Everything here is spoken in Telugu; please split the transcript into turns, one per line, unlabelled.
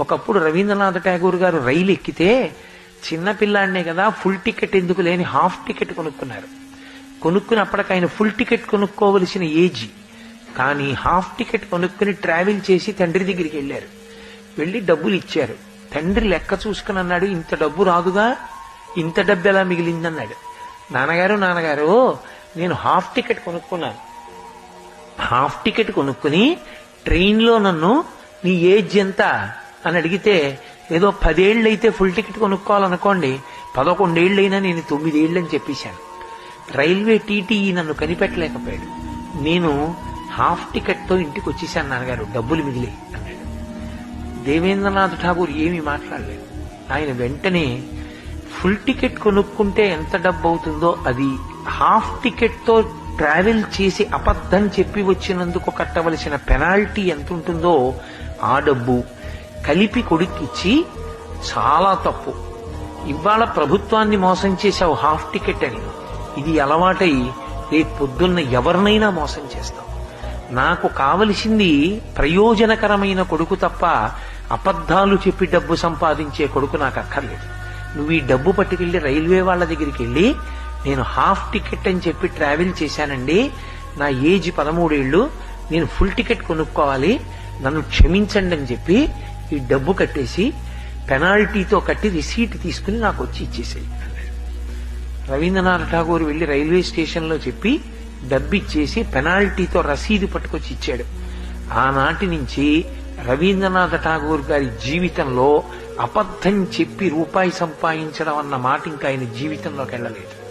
ఒకప్పుడు రవీంద్రనాథ్ ఠాగూర్ గారు రైలు ఎక్కితే చిన్న పిల్లాడినే కదా ఫుల్ టికెట్ ఎందుకు లేని హాఫ్ టికెట్ కొనుక్కున్నారు. కొనుక్కున్నప్పటికి ఆయన ఫుల్ టికెట్ కొనుక్కోవలసిన ఏజ్. కానీ హాఫ్ టికెట్ కొనుక్కుని ట్రావెల్ చేసి తండ్రి దగ్గరికి వెళ్ళారు. వెళ్ళి డబ్బులు ఇచ్చారు. తండ్రి లెక్క చూసుకుని అన్నాడు ఇంత డబ్బు రాదుగా? ఇంత డబ్బు ఎలా మిగిలిందన్నాడు. నాన్నగారు నాన్నగారు నేను హాఫ్ టికెట్ కొనుక్కున్నాను. హాఫ్ టికెట్ కొనుక్కుని ట్రైన్లో నన్ను నీ ఏజ్ ఎంత? అని అడిగితే ఏదో పదేళ్ళు అయితే ఫుల్ టికెట్ కొనుక్కోవాలనుకోండి పదకొండేళ్ళైనా నేను తొమ్మిదేళ్ళు అని చెప్పేశాను. రైల్వే టీటీఈ నన్ను కనిపెట్టలేకపోయాడు. నేను హాఫ్ టికెట్తో ఇంటికి వచ్చేసాను నాన్నగారు డబ్బులు మిగిలి అన్నాడు. దేవేంద్రనాథ్ ఠాగూర్ ఏమీ మాట్లాడలేదు. ఆయన వెంటనే ఫుల్ టికెట్ కొనుక్కుంటే ఎంత డబ్బు అవుతుందో అది హాఫ్ టికెట్తో ట్రావెల్ చేసి అబద్ధం చెప్పి వచ్చినందుకు కట్టవలసిన పెనాల్టీ ఎంత ఉంటుందో ఆ డబ్బు కలిపి కొడుక్కిచ్చి చాలా తప్పు. ఇవాళ ప్రభుత్వాన్ని మోసం చేశావు హాఫ్ టికెట్ అని. ఇది అలవాటై రేపు పొద్దున్న ఎవరినైనా మోసం చేస్తావు. నాకు కావలసింది ప్రయోజనకరమైన కొడుకు తప్ప అబద్ధాలు చెప్పి డబ్బు సంపాదించే కొడుకు నాకు అక్కర్లేదు. నువ్వు ఈ డబ్బు పట్టుకెళ్ళి రైల్వే వాళ్ళ దగ్గరికి వెళ్ళి నేను హాఫ్ టికెట్ అని చెప్పి ట్రావెల్ చేశానండి. నా ఏజ్ పదమూడేళ్ళు నేను ఫుల్ టికెట్ కొనుక్కోవాలి. నన్ను క్షమించండి అని చెప్పి ఈ డబ్బు కట్టేసి పెనాల్టీతో కట్టి రిసీట్ తీసుకుని నాకు వచ్చి ఇచ్చేసాయి. రవీంద్రనాథ్ ఠాగూర్ వెళ్ళి రైల్వే స్టేషన్లో చెప్పి డబ్బిచ్చేసి పెనాల్టీతో రసీదు పట్టుకొచ్చి ఇచ్చాడు. ఆనాటి నుంచి రవీంద్రనాథ్ ఠాగూర్ గారి జీవితంలో అబద్ధం చెప్పి రూపాయి సంపాదించడం అన్న మాట ఇంకా ఆయన జీవితంలోకి వెళ్ళలేదు.